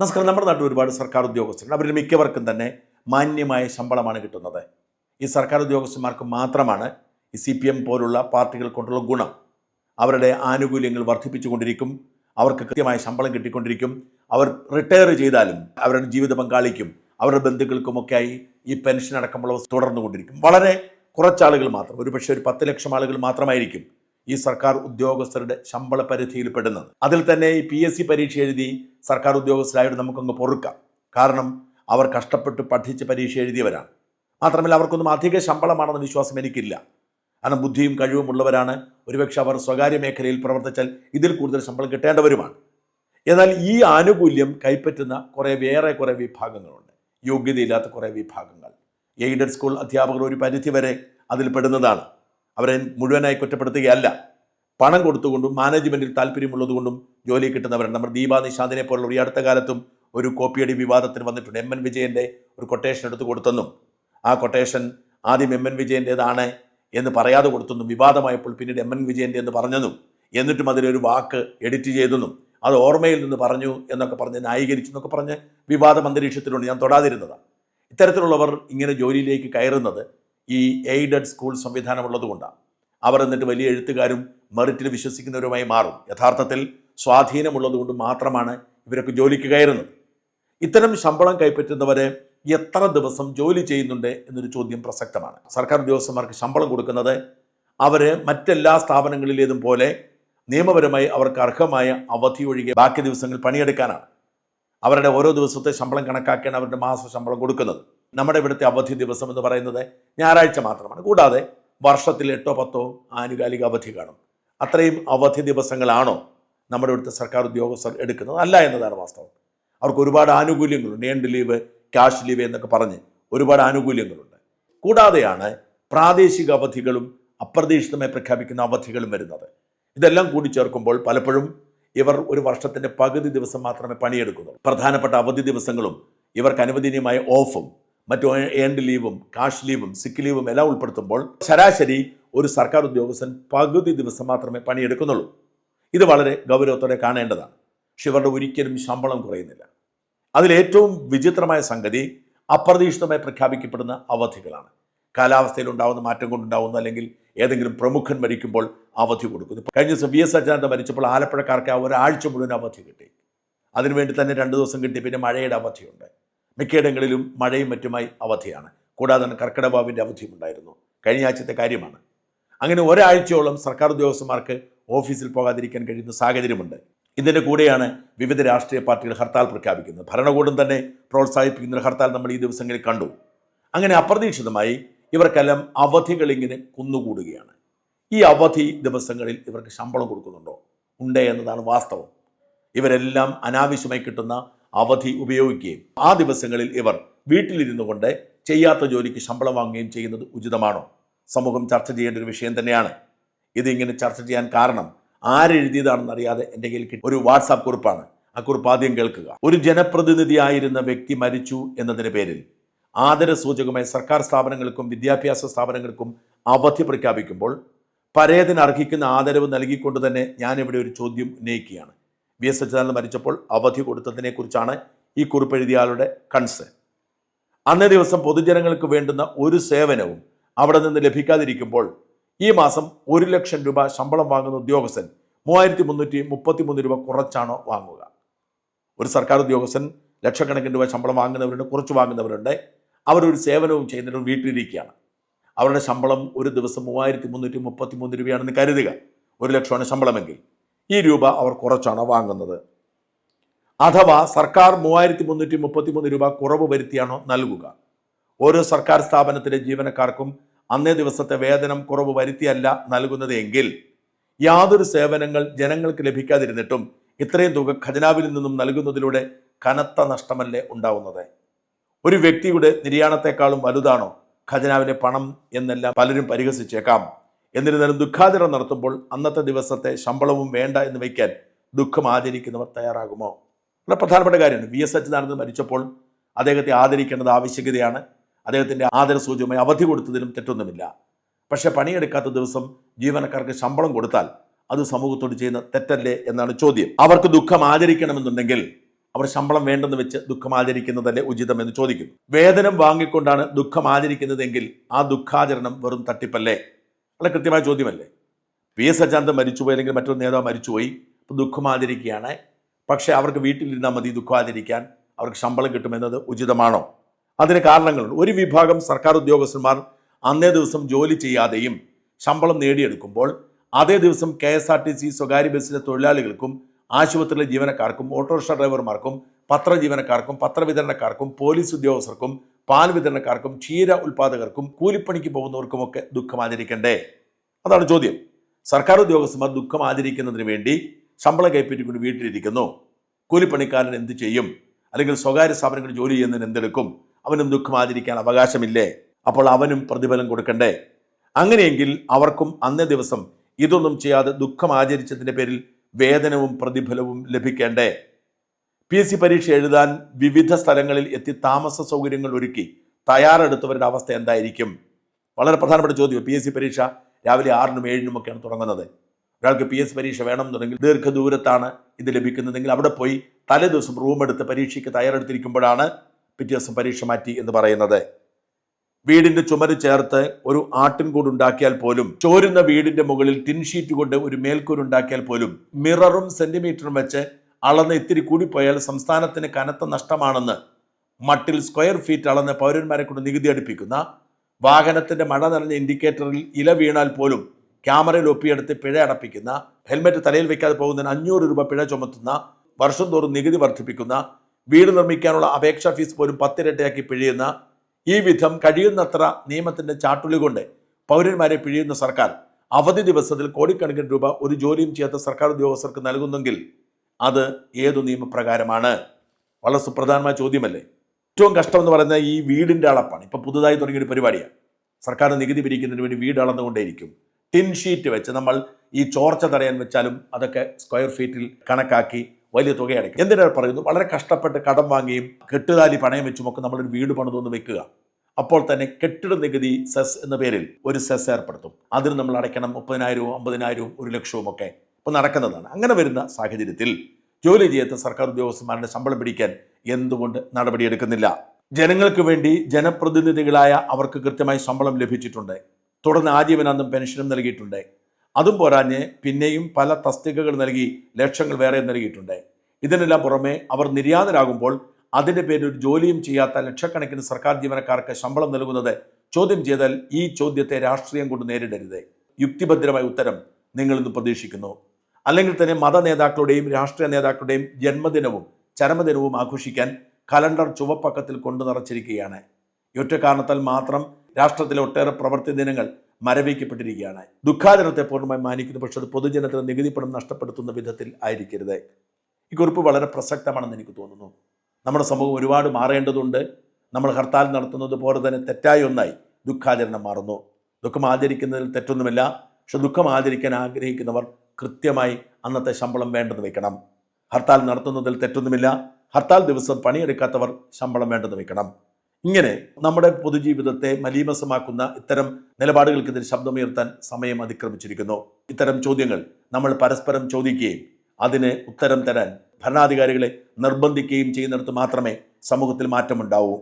നമസ്കാരം. നമ്മുടെ നാട്ടിൽ ഒരുപാട് സർക്കാർ ഉദ്യോഗസ്ഥരുണ്ട്. അവരിൽ മിക്കവർക്കും തന്നെ മാന്യമായ ശമ്പളമാണ് കിട്ടുന്നത്. ഈ സർക്കാർ ഉദ്യോഗസ്ഥന്മാർക്ക് മാത്രമാണ് ഈ സി പി എം പോലുള്ള പാർട്ടികൾ കൊണ്ടുള്ള ഗുണം. അവരുടെ ആനുകൂല്യങ്ങൾ വർദ്ധിപ്പിച്ചുകൊണ്ടിരിക്കും അവർക്ക് കൃത്യമായ ശമ്പളം കിട്ടിക്കൊണ്ടിരിക്കും. അവർ റിട്ടയർ ചെയ്താലും അവരുടെ ജീവിത പങ്കാളിക്കും അവരുടെ ബന്ധുക്കൾക്കുമൊക്കെയായി ഈ പെൻഷൻ അടക്കമുള്ളവ തുടർന്നുകൊണ്ടിരിക്കും. വളരെ കുറച്ചാളുകൾ മാത്രം. ഒരുപക്ഷെ ഒരു പത്ത് ലക്ഷം ആളുകൾ മാത്രമായിരിക്കും ഈ സർക്കാർ ഉദ്യോഗസ്ഥരുടെ ശമ്പള പരിധിയിൽ പെടുന്നത് അതിൽ തന്നെ ഈ പി എസ് സി പരീക്ഷ എഴുതി സർക്കാർ ഉദ്യോഗസ്ഥരായിട്ട് നമുക്കങ്ങ് പൊറുക്കാം. കാരണം അവർ കഷ്ടപ്പെട്ട് പഠിച്ച് പരീക്ഷ എഴുതിയവരാണ്. മാത്രമല്ല അവർക്കൊന്നും അധിക ശമ്പളമാണെന്ന വിശ്വാസം എനിക്കില്ല. കാരണം ബുദ്ധിയും കഴിവും ഉള്ളവരാണ്. ഒരുപക്ഷെ അവർ സ്വകാര്യ മേഖലയിൽ പ്രവർത്തിച്ചാൽ ഇതിൽ കൂടുതൽ ശമ്പളം കിട്ടേണ്ടവരുമാണ്. എന്നാൽ ഈ ആനുകൂല്യം കൈപ്പറ്റുന്ന കുറേ വേറെ കുറേ വിഭാഗങ്ങളുണ്ട്. യോഗ്യതയില്ലാത്ത കുറേ വിഭാഗങ്ങൾ. എയ്ഡഡ് സ്കൂൾ അധ്യാപകർ ഒരു പരിധി വരെ അതിൽ പെടുന്നതാണ് അവരെ മുഴുവനായി കുറ്റപ്പെടുത്തുകയല്ല. പണം കൊടുത്തുകൊണ്ടും മാനേജ്മെന്റിൽ താല്പര്യമുള്ളതുകൊണ്ടും ജോലി കിട്ടുന്നവരാണ്. നമ്മുടെ ദീപാ നിഷാദിനെ പോലുള്ള ഈ അടുത്ത കാലത്തും ഒരു കോപ്പിയടി വിവാദത്തിന് വന്നിട്ടുണ്ട്. എം എൻ വിജയന്റെ ഒരു കൊട്ടേഷൻ എടുത്ത് കൊടുത്തെന്നും ആ കൊട്ടേഷൻ ആദ്യം എം എൻ വിജയന്റെതാണ് എന്ന് പറയാതെ കൊടുത്തെന്നും വിവാദമായപ്പോൾ പിന്നീട് എം എൻ വിജയന്റെ എന്ന് പറഞ്ഞെന്നും എന്നിട്ടും അതിലൊരു വാക്ക് എഡിറ്റ് ചെയ്തെന്നും അത് ഓർമ്മയിൽ നിന്ന് പറഞ്ഞു എന്നൊക്കെ പറഞ്ഞ് ന്യായീകരിച്ചു എന്നൊക്കെ പറഞ്ഞ് വിവാദം അന്തരീക്ഷത്തിലുണ്ട്. ഞാൻ തൊടാതിരുന്നതാണ് ഇത്തരത്തിലുള്ളവർ ഇങ്ങനെ ജോലിയിലേക്ക് കയറുന്നത് ഈ എയ്ഡഡ് സ്കൂൾ സംവിധാനമുള്ളതുകൊണ്ടാണ് അവർ എന്നിട്ട് വലിയ എഴുത്തുകാരും മെറിറ്റിൽ വിശ്വസിക്കുന്നവരുമായി മാറും. യഥാർത്ഥത്തിൽ സ്വാധീനമുള്ളതുകൊണ്ട് മാത്രമാണ് ഇവരൊക്കെ ജോലിക്ക് കയറുന്നത്. ഇത്തരം ശമ്പളം കൈപ്പറ്റുന്നവരെ എത്ര ദിവസം ജോലി ചെയ്യുന്നുണ്ട് എന്നൊരു ചോദ്യം പ്രസക്തമാണ്. സർക്കാർ ഉദ്യോഗസ്ഥന്മാർക്ക് ശമ്പളം കൊടുക്കുന്നത് അവർ മറ്റെല്ലാ സ്ഥാപനങ്ങളിലേതും പോലെ നിയമപരമായി അവർക്ക് അർഹമായ അവധി ഒഴികെ ബാക്കി ദിവസങ്ങൾ പണിയെടുക്കാനാണ്. അവരുടെ ഓരോ ദിവസത്തെ ശമ്പളം കണക്കാക്കിയാണ് അവരുടെ മാസ ശമ്പളം കൊടുക്കുന്നത്. നമ്മുടെ ഇവിടുത്തെ അവധി ദിവസം എന്ന് പറയുന്നത് ഞായറാഴ്ച മാത്രമാണ്. കൂടാതെ വർഷത്തിൽ എട്ടോ പത്തോ ആനുകാലിക അവധി കാണും. അത്രയും അവധി ദിവസങ്ങളാണോ നമ്മുടെ ഇവിടുത്തെ സർക്കാർ ഉദ്യോഗസ്ഥർ എടുക്കുന്നത് അല്ല എന്നതാണ് വാസ്തവം അവർക്ക് ഒരുപാട് ആനുകൂല്യങ്ങളുണ്ട് ഏണ്ട് ലീവ് ക്യാഷ് ലീവ് എന്നൊക്കെ പറഞ്ഞ് ഒരുപാട് ആനുകൂല്യങ്ങളുണ്ട് കൂടാതെയാണ് പ്രാദേശിക അവധികളും അപ്രതീക്ഷിതമായി പ്രഖ്യാപിക്കുന്ന അവധികളും വരുന്നത് ഇതെല്ലാം കൂടി ചേർക്കുമ്പോൾ പലപ്പോഴും ഇവർ ഒരു വർഷത്തിന്റെ പകുതി ദിവസം മാത്രമേ പണിയെടുക്കുന്നുള്ളൂ പ്രധാനപ്പെട്ട അവധി ദിവസങ്ങളും ഇവർക്ക് അനുവദനീയമായ ഓഫും മറ്റു ഏണ്ട് ലീവും കാഷ് ലീവും സിക്ക് ലീവും എല്ലാം ഉൾപ്പെടുത്തുമ്പോൾ ശരാശരി ഒരു സർക്കാർ ഉദ്യോഗസ്ഥൻ പകുതി ദിവസം മാത്രമേ പണിയെടുക്കുന്നുള്ളൂ. ഇത് വളരെ ഗൗരവത്തോടെ കാണേണ്ടതാണ്. പക്ഷെ ഇവരുടെ ഒരിക്കലും ശമ്പളം കുറയുന്നില്ല. അതിലേറ്റവും വിചിത്രമായ സംഗതി അപ്രതീക്ഷിതമായി പ്രഖ്യാപിക്കപ്പെടുന്ന അവധികളാണ്. കാലാവസ്ഥയിൽ ഉണ്ടാകുന്ന മാറ്റം കൊണ്ടുണ്ടാകുന്ന അല്ലെങ്കിൽ ഏതെങ്കിലും പ്രമുഖൻ മരിക്കുമ്പോൾ അവധി കൊടുക്കുന്നു. കഴിഞ്ഞ ദിവസം വി എസ് അച്യുതാനന്ദ മരിച്ചപ്പോൾ ആലപ്പുഴക്കാർക്ക് ആ ഒരാഴ്ച മുഴുവൻ അവധി കിട്ടി. അതിനുവേണ്ടി തന്നെ രണ്ട് ദിവസം കിട്ടി. പിന്നെ മഴയുടെ അവധിയുണ്ട്. മിക്കയിടങ്ങളിലും മഴയും മറ്റുമായി അവധിയാണ്. കൂടാതെ തന്നെ കർക്കിടകവാവിന്റെ അവധിയും ഉണ്ടായിരുന്നു കഴിഞ്ഞ ആഴ്ചത്തെ കാര്യമാണ്. അങ്ങനെ ഒരാഴ്ചയോളം സർക്കാർ ഉദ്യോഗസ്ഥന്മാർക്ക് ഓഫീസിൽ പോകാതിരിക്കാൻ കഴിയുന്ന സാഹചര്യമുണ്ട്. ഇതിന്റെ കൂടെയാണ് വിവിധ രാഷ്ട്രീയ പാർട്ടികൾ ഹർത്താൽ പ്രഖ്യാപിക്കുന്നത്. ഭരണകൂടം തന്നെ പ്രോത്സാഹിപ്പിക്കുന്ന ഹർത്താൽ നമ്മൾ ഈ ദിവസങ്ങളിൽ കണ്ടു. അങ്ങനെ അപ്രതീക്ഷിതമായി ഇവർക്കെല്ലാം അവധികൾ ഇങ്ങനെ കുന്നുകൂടുകയാണ്. ഈ അവധി ദിവസങ്ങളിൽ ഇവർക്ക് ശമ്പളം കൊടുക്കുന്നുണ്ടോ? ഉണ്ട് എന്നതാണ് വാസ്തവം. ഇവരെല്ലാം അനാവശ്യമായി കിട്ടുന്ന അവധി ഉപയോഗിക്കുകയും ആ ദിവസങ്ങളിൽ ഇവർ വീട്ടിലിരുന്നു കൊണ്ട് ചെയ്യാത്ത ജോലിക്ക് ശമ്പളം വാങ്ങുകയും ചെയ്യുന്നത് ഉചിതമാണോ? സമൂഹം ചർച്ച ചെയ്യേണ്ട ഒരു വിഷയം തന്നെയാണ്. ഇതിങ്ങനെ ചർച്ച ചെയ്യാൻ കാരണം ആരെഴുതിയതാണെന്ന് അറിയാതെ എന്റെ കയ്യിൽ ഒരു വാട്സാപ്പ് കുറിപ്പാണ്. ആ കുറിപ്പ് ആദ്യം കേൾക്കുക. ഒരു ജനപ്രതിനിധിയായിരുന്ന വ്യക്തി മരിച്ചു എന്നതിന് പേരിൽ ആദരസൂചകമായി സർക്കാർ സ്ഥാപനങ്ങൾക്കും വിദ്യാഭ്യാസ സ്ഥാപനങ്ങൾക്കും അവധി പ്രഖ്യാപിക്കുമ്പോൾ പരേതിന് അർഹിക്കുന്ന ആദരവ് നൽകിക്കൊണ്ട് തന്നെ ഞാനിവിടെ ഒരു ചോദ്യം ഉന്നയിക്കുകയാണ്. വി എസ് അച്യുതാനന്ദൻ മരിച്ചപ്പോൾ അവധി കൊടുത്തതിനെക്കുറിച്ചാണ് ഈ കുറിപ്പ് എഴുതിയ ആളുടെ കൺസേൺ. അന്നേ ദിവസം പൊതുജനങ്ങൾക്ക് വേണ്ടുന്ന ഒരു സേവനവും അവിടെ നിന്ന് ലഭിക്കാതിരിക്കുമ്പോൾ ഈ മാസം ഒരു ലക്ഷം രൂപ ശമ്പളം വാങ്ങുന്ന ഉദ്യോഗസ്ഥൻ മൂവായിരത്തി മുന്നൂറ്റി മുപ്പത്തി മൂന്ന് രൂപ കുറച്ചാണോ വാങ്ങുക. ഒരു സർക്കാർ ഉദ്യോഗസ്ഥൻ ലക്ഷക്കണക്കിന് രൂപ ശമ്പളം വാങ്ങുന്നവരുണ്ട് കുറച്ച് വാങ്ങുന്നവരുണ്ട്. അവരൊരു സേവനവും ചെയ്യുന്നവരും വീട്ടിലിരിക്കുകയാണ്. അവരുടെ ശമ്പളം ഒരു ദിവസം മൂവായിരത്തി മുന്നൂറ്റി മുപ്പത്തി മൂന്ന് രൂപയാണെന്ന് കരുതുക. ഒരു ലക്ഷമാണ് ശമ്പളമെങ്കിൽ ഈ രൂപ അവർ കുറച്ചാണ് വാങ്ങുന്നത്. അഥവാ സർക്കാർ മൂവായിരത്തി മുന്നൂറ്റി മുപ്പത്തി മൂന്ന് രൂപ കുറവ് വരുത്തിയാണോ നൽകുക. ഓരോ സർക്കാർ സ്ഥാപനത്തിലെ ജീവനക്കാർക്കും അന്നേ ദിവസത്തെ വേതനം കുറവ് വരുത്തിയല്ല നൽകുന്നത് എങ്കിൽ യാതൊരു സേവനങ്ങൾ ജനങ്ങൾക്ക് ലഭിക്കാതിരുന്നിട്ടും ഇത്രയും തുക ഖജനാവിൽ നിന്നും നൽകുന്നതിലൂടെ കനത്ത നഷ്ടമല്ലേ ഉണ്ടാവുന്നത്? ഒരു വ്യക്തിയുടെ നിര്യാണത്തെക്കാളും വലുതാണോ ഖജനാവിലെ പണം എന്നെല്ലാം പലരും പരിഹസിച്ചേക്കാം. എന്നിരുന്നാലും ദുഃഖാചരണം നടത്തുമ്പോൾ അന്നത്തെ ദിവസത്തെ ശമ്പളവും വേണ്ട എന്ന് വയ്ക്കാൻ ദുഃഖം ആചരിക്കുന്നവർ തയ്യാറാകുമോ? വളരെ പ്രധാനപ്പെട്ട കാര്യമാണ്. വി എസ് അച്യുതാനന്ദൻ മരിച്ചപ്പോൾ അദ്ദേഹത്തെ ആദരിക്കേണ്ടത് ആവശ്യകതയാണ്. അദ്ദേഹത്തിന്റെ ആദരസൂചകമായി അവധി കൊടുത്തതിലും തെറ്റൊന്നുമില്ല. പക്ഷേ പണിയെടുക്കാത്ത ദിവസം ജീവനക്കാർക്ക് ശമ്പളം കൊടുത്താൽ അത് സമൂഹത്തോട് ചെയ്യുന്ന തെറ്റല്ലേ എന്നാണ് ചോദ്യം. അവർക്ക് ദുഃഖം ആചരിക്കണമെന്നുണ്ടെങ്കിൽ അവർ ശമ്പളം വേണ്ടെന്ന് വെച്ച് ദുഃഖം ആചരിക്കുന്നതല്ലേ ഉചിതമെന്ന് ചോദിക്കുന്നു. വേതനം വാങ്ങിക്കൊണ്ടാണ് ദുഃഖം ആചരിക്കുന്നതെങ്കിൽ ആ ദുഃഖാചരണം വെറും തട്ടിപ്പല്ലേ? വളരെ കൃത്യമായ ചോദ്യമല്ലേ? പി എസ് അജാന്ത് മരിച്ചുപോയി അല്ലെങ്കിൽ മറ്റൊരു നേതാവ് മരിച്ചുപോയി ഇപ്പോൾ ദുഃഖം ആചരിക്കുകയാണ്. പക്ഷേ അവർക്ക് വീട്ടിലിരുന്നാൽ മതി ദുഃഖം ആചരിക്കാൻ. അവർക്ക് ശമ്പളം കിട്ടുമെന്നത് ഉചിതമാണോ? അതിന് കാരണങ്ങളുണ്ട്. ഒരു വിഭാഗം സർക്കാർ ഉദ്യോഗസ്ഥന്മാർ അന്നേ ദിവസം ജോലി ചെയ്യാതെയും ശമ്പളം നേടിയെടുക്കുമ്പോൾ അതേ ദിവസം K S R T C സ്വകാര്യ ബസ്സിലെ തൊഴിലാളികൾക്കും ആശുപത്രിയിലെ ജീവനക്കാർക്കും ഓട്ടോറിക്ഷ ഡ്രൈവർമാർക്കും പത്ര ജീവനക്കാർക്കും പത്രവിതരണക്കാർക്കും പോലീസ് ഉദ്യോഗസ്ഥർക്കും പാൽ വിതരണക്കാർക്കും ക്ഷീര ഉൽപാദകർക്കും കൂലിപ്പണിക്ക് പോകുന്നവർക്കുമൊക്കെ ദുഃഖം ആചരിക്കണ്ടേ? അതാണ് ചോദ്യം. സർക്കാർ ഉദ്യോഗസ്ഥന്മാർ ദുഃഖം ആചരിക്കുന്നതിന് വേണ്ടി ശമ്പളം കൈപ്പറ്റിക്കൊണ്ട് വീട്ടിലിരിക്കുന്നു. കൂലിപ്പണിക്കാരൻ എന്ത് ചെയ്യും? അല്ലെങ്കിൽ സ്വകാര്യ സ്ഥാപനങ്ങളിൽ ജോലി ചെയ്യുന്നതിന് എന്തെടുക്കും? അവനും ദുഃഖം ആചരിക്കാൻ അവകാശമില്ലേ? അപ്പോൾ അവനും പ്രതിഫലം കൊടുക്കണ്ടേ? അങ്ങനെയെങ്കിൽ അവർക്കും അന്നേ ദിവസം ഇതൊന്നും ചെയ്യാതെ ദുഃഖം ആചരിച്ചതിന്റെ പേരിൽ വേതനവും പ്രതിഫലവും ലഭിക്കേണ്ടേ? പി എസ് സി പരീക്ഷ എഴുതാൻ വിവിധ സ്ഥലങ്ങളിൽ എത്തി താമസ സൗകര്യങ്ങൾ ഒരുക്കി തയ്യാറെടുത്തവരുടെ അവസ്ഥ എന്തായിരിക്കും? വളരെ പ്രധാനപ്പെട്ട ചോദ്യം. പി എസ് സി പരീക്ഷ രാവിലെ ആറിനും ഏഴിനും ഒക്കെയാണ് തുടങ്ങുന്നത്. ഒരാൾക്ക് പി എസ് പരീക്ഷ വേണം എന്നുണ്ടെങ്കിൽ ദീർഘദൂരത്താണ് ഇത് ലഭിക്കുന്നതെങ്കിൽ അവിടെ പോയി തലേ ദിവസം റൂം എടുത്ത് പരീക്ഷയ്ക്ക് തയ്യാറെടുത്തിരിക്കുമ്പോഴാണ് പിറ്റേ ദിവസം പരീക്ഷ മാറ്റി എന്ന് പറയുന്നത്. വീടിന്റെ ചുമര് ചേർത്ത് ഒരു ആട്ടിൻകൂട് ഉണ്ടാക്കിയാൽ പോലും ചോരുന്ന വീടിന്റെ മുകളിൽ ടിൻ ഷീറ്റ് കൊണ്ട് ഒരു മേൽക്കൂരുണ്ടാക്കിയാൽ പോലും മിററും സെന്റിമീറ്ററും വെച്ച് അളന്ന് ഇത്തിരി കൂടിപ്പോയാൽ സംസ്ഥാനത്തിന് കനത്ത നഷ്ടമാണെന്ന് മട്ടിൽ സ്ക്വയർ ഫീറ്റ് അളന്ന് പൗരന്മാരെ കൊണ്ട് നികുതി അടുപ്പിക്കുന്ന വാഹനത്തിന്റെ മഴ നിറഞ്ഞ ഇൻഡിക്കേറ്ററിൽ ഇല വീണാൽ പോലും ക്യാമറയിൽ ഒപ്പിയെടുത്ത് പിഴ അടപ്പിക്കുന്ന ഹെൽമെറ്റ് തലയിൽ വെക്കാതെ പോകുന്നതിന് അഞ്ഞൂറ് രൂപ പിഴ ചുമത്തുന്ന വർഷം തോറും നികുതി വർദ്ധിപ്പിക്കുന്ന വീട് നിർമ്മിക്കാനുള്ള അപേക്ഷാ ഫീസ് പോലും പത്തിരട്ടയാക്കി പിഴിയുന്ന ഈ വിധം കഴിയുന്നത്ര നിയമത്തിന്റെ ചാട്ടുളി കൊണ്ട് പൗരന്മാരെ പിഴിയുന്ന സർക്കാർ അവധി ദിവസത്തിൽ കോടിക്കണക്കിന് രൂപ ഒരു ജോലിയും ചെയ്യാത്ത സർക്കാർ ഉദ്യോഗസ്ഥർക്ക് നൽകുന്നെങ്കിൽ അത് ഏതു നിയമപ്രകാരമാണ്? വളരെ സുപ്രധാനമായ ചോദ്യമല്ലേ? ഏറ്റവും കഷ്ടം എന്ന് പറയുന്നത് ഈ വീടിന്റെ അളപ്പാണ്. ഇപ്പൊ പുതുതായി തുടങ്ങിയ ഒരു പരിപാടിയാണ്. സർക്കാർ നികുതി പിരിക്കുന്നതിന് വേണ്ടി വീട് അളന്നുകൊണ്ടേയിരിക്കും. ടിൻ ഷീറ്റ് വെച്ച് നമ്മൾ ഈ ചോർച്ച തടയാൻ വെച്ചാലും അതൊക്കെ സ്ക്വയർ ഫീറ്റിൽ കണക്കാക്കി വലിയ തുക അടയ്ക്കും എന്തിനാണ് പറയുന്നു വളരെ കഷ്ടപ്പെട്ട് കടം വാങ്ങിയും കെട്ടുതാലി പണയം വെച്ചുമൊക്കെ നമ്മളൊരു വീട് പണിതൊന്ന് വെക്കുക. അപ്പോൾ തന്നെ കെട്ടിട നികുതി സെസ് എന്ന പേരിൽ ഒരു സെസ് ഏർപ്പെടുത്തും. അതിന് നമ്മൾ അടയ്ക്കണം മുപ്പതിനായിരവും അമ്പതിനായിരവും ഒരു ലക്ഷവും ഒക്കെ ഇപ്പോൾ നടക്കുന്നതാണ്. അങ്ങനെ വരുന്ന സാഹചര്യത്തിൽ ജോലി ചെയ്യാത്ത സർക്കാർ ഉദ്യോഗസ്ഥന്മാരുടെ ശമ്പളം പിടിക്കാൻ എന്തുകൊണ്ട് നടപടിയെടുക്കുന്നില്ല? ജനങ്ങൾക്ക് വേണ്ടി ജനപ്രതിനിധികളായ അവർക്ക് കൃത്യമായി ശമ്പളം ലഭിച്ചിട്ടുണ്ട്. തുടർന്ന് ആജീവനാന്തം പെൻഷനും നൽകിയിട്ടുണ്ട്. അതും പോരാഞ്ഞ് പിന്നെയും പല തസ്തികകൾ നൽകി ലക്ഷങ്ങൾ വേറെ നൽകിയിട്ടുണ്ട്. ഇതിനെല്ലാം പുറമെ അവർ നിര്യാതരാകുമ്പോൾ അതിന്റെ പേരിൽ ഒരു ജോലിയും ചെയ്യാത്ത ലക്ഷക്കണക്കിന് സർക്കാർ ജീവനക്കാർക്ക് ശമ്പളം നൽകുന്നത് ചോദ്യം ചെയ്താൽ ഈ ചോദ്യത്തെ രാഷ്ട്രീയം കൊണ്ട് നേരിടരുത്. യുക്തിഭദ്രമായ ഉത്തരം നിങ്ങൾ ഇന്ന് പ്രതീക്ഷിക്കുന്നു. അല്ലെങ്കിൽ തന്നെ മത നേതാക്കളുടെയും രാഷ്ട്രീയ നേതാക്കളുടെയും ജന്മദിനവും ചരമദിനവും ആഘോഷിക്കാൻ കലണ്ടർ ചുവപ്പക്കത്തിൽ കൊണ്ടു നിറച്ചിരിക്കുകയാണ്. ഒറ്റ കാരണത്താൽ മാത്രം രാഷ്ട്രത്തിലെ ഒട്ടേറെ പ്രവൃത്തി ദിനങ്ങൾ മരവിക്കപ്പെട്ടിരിക്കുകയാണ്. ദുഃഖാചരണത്തെ പൂർണമായി മാനിക്കുന്നു പക്ഷെ അത് പൊതുജനത്തിന് നികുതി പണം നഷ്ടപ്പെടുത്തുന്ന വിധത്തിൽ ആയിരിക്കരുത്. ഈ കുറിപ്പ് വളരെ പ്രസക്തമാണെന്ന് എനിക്ക് തോന്നുന്നു. നമ്മുടെ സമൂഹം ഒരുപാട് മാറേണ്ടതുണ്ട്. നമ്മൾ ഹർത്താൽ നടത്തുന്നത് പോലെ തന്നെ തെറ്റായ ഒന്നായി ദുഃഖാചരണം മാറുന്നു. ദുഃഖം ആചരിക്കുന്നതിൽ തെറ്റൊന്നുമില്ല. പക്ഷെ ദുഃഖം ആചരിക്കാൻ ആഗ്രഹിക്കുന്നവർ കൃത്യമായി അന്നത്തെ ശമ്പളം വേണ്ടെന്ന് വെക്കണം. ഹർത്താൽ നടത്തുന്നതിൽ തെറ്റൊന്നുമില്ല. ഹർത്താൽ ദിവസം പണിയെടുക്കാത്തവർ ശമ്പളം വേണ്ടെന്ന് വെക്കണം. ഇങ്ങനെ നമ്മുടെ പൊതുജീവിതത്തെ മലീമസമാക്കുന്ന ഇത്തരം നിലപാടുകൾക്കെതിരെ ശബ്ദമുയർത്താൻ സമയം അതിക്രമിച്ചിരിക്കുന്നു. ഇത്തരം ചോദ്യങ്ങൾ നമ്മൾ പരസ്പരം ചോദിക്കുകയും അതിന് ഉത്തരം തരാൻ ഭരണാധികാരികളെ നിർബന്ധിക്കുകയും ചെയ്യുന്നിടത്ത് മാത്രമേ സമൂഹത്തിൽ മാറ്റമുണ്ടാവൂ.